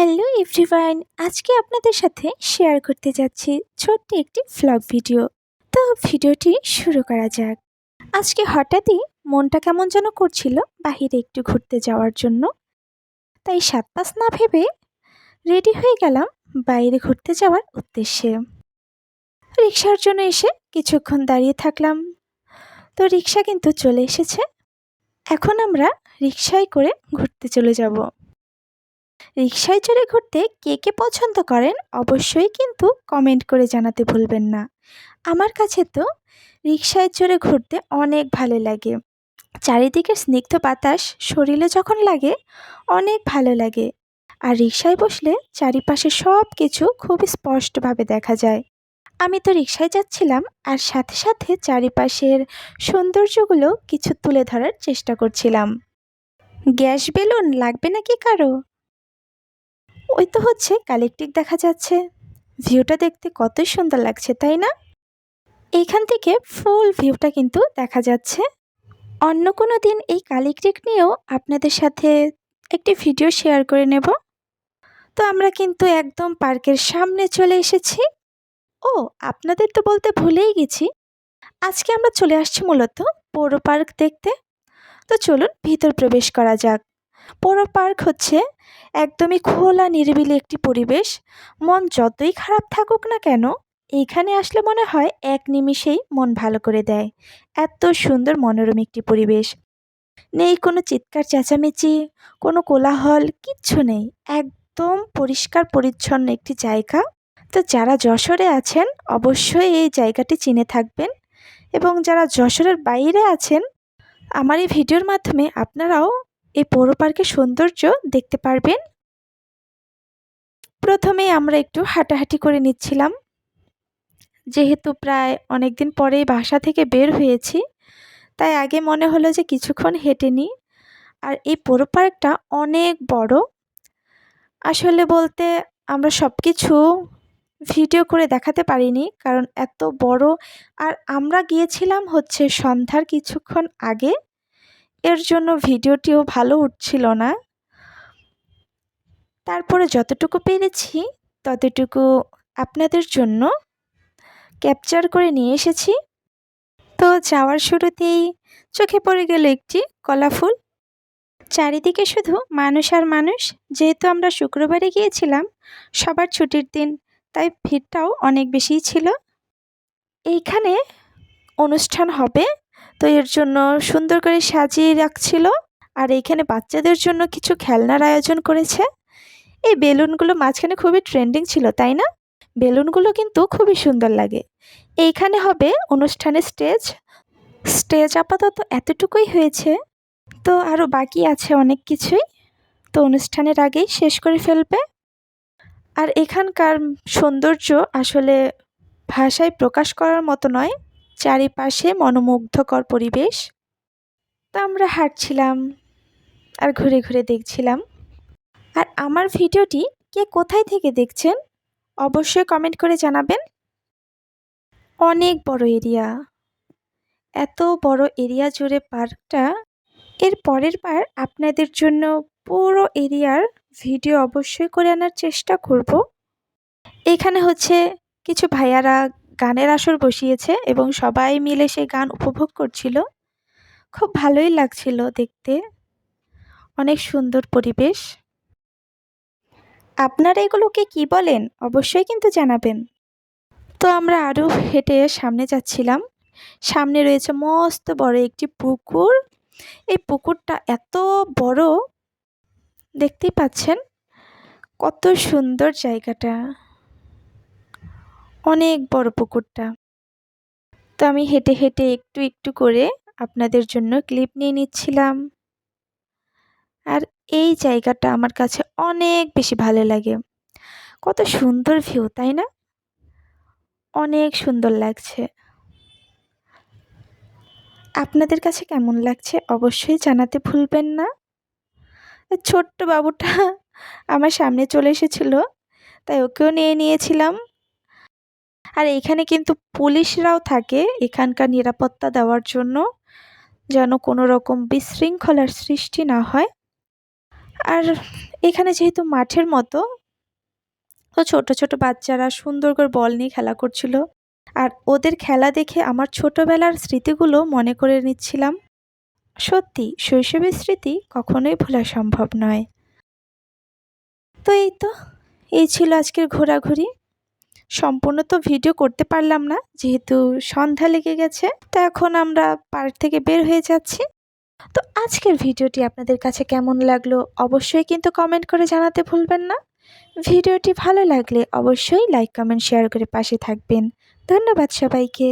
Hello everyone, আজকে আপনাদের সাথে শেয়ার করতে যাচ্ছি ছোট্ট একটি ফ্লগ ভিডিও তো ভিডিওটি শুরু করা যাক। আজকে হঠাৎই মনটা কেমন যেন করছিল বাহিরে একটু ঘুরতে যাওয়ার জন্য। তাই সাত পাঁচ না ভেবে রেডি হয়ে গেলাম বাইরে ঘুরতে যাওয়ার উদ্দেশ্যে। রিক্সার জন্য এসে কিছুক্ষণ দাঁড়িয়ে থাকলাম। তো রিক্সা কিন্তু চলে এসেছে। এখন আমরা রিক্সায় করে ঘুরতে চলে যাব। রিক্সায় চড়ে ঘুরতে কে কে পছন্দ করেন অবশ্যই কিন্তু কমেন্ট করে জানাতে ভুলবেন না। আমার কাছে তো রিক্সায় চড়ে ঘুরতে অনেক ভালো লাগে। চারিদিকের স্নিগ্ধ বাতাস শরীরে যখন লাগে, অনেক ভালো লাগে। আর রিক্সায় বসলে চারিপাশে সব কিছু খুব স্পষ্টভাবে দেখা যায়। আমি তো রিক্সায় যাচ্ছিলাম আর সাথে সাথে চারিপাশের সৌন্দর্যগুলো কিছু তুলে ধরার চেষ্টা করছিলাম। গ্যাস বেলুন লাগবে নাকি কারও? ওই তো হচ্ছে কালেকটিক দেখা যাচ্ছে। ভিউটা দেখতে কতই সুন্দর লাগছে, তাই না? এইখান থেকে ফুল ভিউটা কিন্তু দেখা যাচ্ছে। অন্য কোনো দিন এই কালেকটিক নিয়েও আপনাদের সাথে একটি ভিডিও শেয়ার করে নেব। তো আমরা কিন্তু একদম পার্কের সামনে চলে এসেছি। ও, আপনাদের তো বলতে ভুলেই গেছি। আজকে আমরা চলে আসছি মূলত পৌর পার্ক দেখতে। তো চলুন, ভিতর প্রবেশ করা যাক। পৌর পার্ক হচ্ছে একদমই খোলা নিরিবিলি একটি পরিবেশ। মন যতই খারাপ থাকুক না কেন এইখানে আসলে মনে হয় এক নিমিষেই মন ভালো করে দেয়। এত সুন্দর মনোরম একটি পরিবেশ। নেই কোনো চিৎকার, চেঁচামেচি, কোনো কোলাহল, কিচ্ছু নেই। একদম পরিষ্কার, পরিচ্ছন্ন একটি জায়গা। তো যারা যশোরে আছেন, অবশ্যই এই জায়গাটি চিনে থাকবেন। এবং যারা যশোরের বাইরে আছেন, আমার এই ভিডিওর মাধ্যমে আপনারাও এই পৌর পার্কের সৌন্দর্য দেখতে পারবেন। প্রথমে আমরা একটু হাঁটাহাঁটি করে নিচ্ছিলাম। যেহেতু প্রায় অনেক দিন পরেই বাসা থেকে বের হয়েছি, তাই আগে মনে হলো যে কিছুক্ষণ হেঁটে নিই আর এই পৌর পার্কটা অনেক বড়। আসলে বলতে আমরা সব কিছু ভিডিও করে দেখাতে পারিনি, কারণ এত বড়। আর আমরা গিয়েছিলাম হচ্ছে সন্ধ্যার কিছুক্ষণ আগে। এর জন্য ভিডিওটিও ভালো উঠছিল না। তারপরে যতটুকু পেরেছি, ততটুকু আপনাদের জন্য ক্যাপচার করে নিয়ে এসেছি। তো যাওয়ার শুরুতেই চোখে পড়ে গেল একটি কলাফুল চারিদিকে শুধু মানুষ আর মানুষ। যেহেতু আমরা শুক্রবারে গিয়েছিলাম, সবার ছুটির দিন, তাই ভিড়টাও অনেক বেশিই ছিল। এইখানে অনুষ্ঠান হবে। তো এর জন্য সুন্দর করে সাজিয়ে রাখছিল। আর এইখানে বাচ্চাদের জন্য কিছু খেলনার আয়োজন করেছে। এই বেলুনগুলো মাঝখানে খুবই ট্রেন্ডিং ছিল, তাই না? বেলুনগুলো কিন্তু খুবই সুন্দর লাগে। এইখানে হবে অনুষ্ঠানের স্টেজ স্টেজ আপাতত এতটুকুই হয়েছে। তো আরও বাকি আছে অনেক কিছুই। তো অনুষ্ঠানের আগেই শেষ করে ফেলবে। আর এখানকার সৌন্দর্য আসলে ভাষায় প্রকাশ করার মতো নয়। চারিপাশে মনোমুগ্ধকর পরিবেশ। তো আমরা হাঁটছিলাম আর ঘুরে ঘুরে দেখছিলাম। আর আমার ভিডিওটি কে কোথায় থেকে দেখছেন, অবশ্যই কমেন্ট করে জানাবেন। অনেক বড় এরিয়া। এত বড় এরিয়া জুড়ে পার্কটা, এর পরের বার আপনাদের জন্য পুরো এরিয়ার ভিডিও অবশ্যই করে আনার চেষ্টা করব। এখানে হচ্ছে কিছু ভাইয়ারা গানের আসর বসিয়েছে এবং সবাই মিলে সেই গান উপভোগ করছিল। খুব ভালোই লাগছিল দেখতে। অনেক সুন্দর পরিবেশ। আপনারা এগুলোকে কি বলেন? অবশ্যই কিন্তু জানাবেন। তো আমরা আরও হেঁটে সামনে যাচ্ছিলাম। সামনে রয়েছে মস্ত বড় একটি পুকুর। এই পুকুরটা এত বড়, দেখতেই পাচ্ছেন কত সুন্দর জায়গাটা। অনেক বড় পুকুরটা। তো আমি হেঁটে হেঁটে একটু একটু করে আপনাদের জন্য ক্লিপ নিয়ে নিচ্ছিলাম। আর এই জায়গাটা আমার কাছে অনেক বেশি ভালো লাগে। কত সুন্দর ভিউ, তাই না? অনেক সুন্দর লাগছে। আপনাদের কাছে কেমন লাগছে অবশ্যই জানাতে ভুলবেন না। ছোট্ট বাবুটা আমার সামনে চলে এসেছিল, তাই ওকেও নিয়ে নিয়েছিলাম। আর এখানে কিন্তু পুলিশরাও থাকে এখানকার নিরাপত্তা দেওয়ার জন্য, যেন কোনো রকম বিশৃঙ্খলার সৃষ্টি না হয়। আর এখানে যেহেতু মাঠের মতো, তো ছোট ছোট বাচ্চারা সুন্দর করে বল নিয়ে খেলা করছিল। আর ওদের খেলা দেখে আমার ছোটবেলার স্মৃতিগুলো মনে করে নিচ্ছিলাম। সত্যি, শৈশবের স্মৃতি কখনোই ভোলা সম্ভব নয়। তো এই তো, এই ছিল আজকের ঘোরাঘুরি। সম্পূর্ণ তো ভিডিও করতে পারলাম না, যেহেতু সন্ধ্যা লেগে গেছে, তো এখন আমরা পার্ক থেকে বের হয়ে যাচ্ছি। তো আজকের ভিডিওটি আপনাদের কাছে কেমন লাগল অবশ্যই কিন্তু কমেন্ট করে জানাতে ভুলবেন না। ভিডিওটি ভালো লাগলে অবশ্যই লাইক, কমেন্ট, শেয়ার করে পাশে থাকবেন। ধন্যবাদ সবাইকে।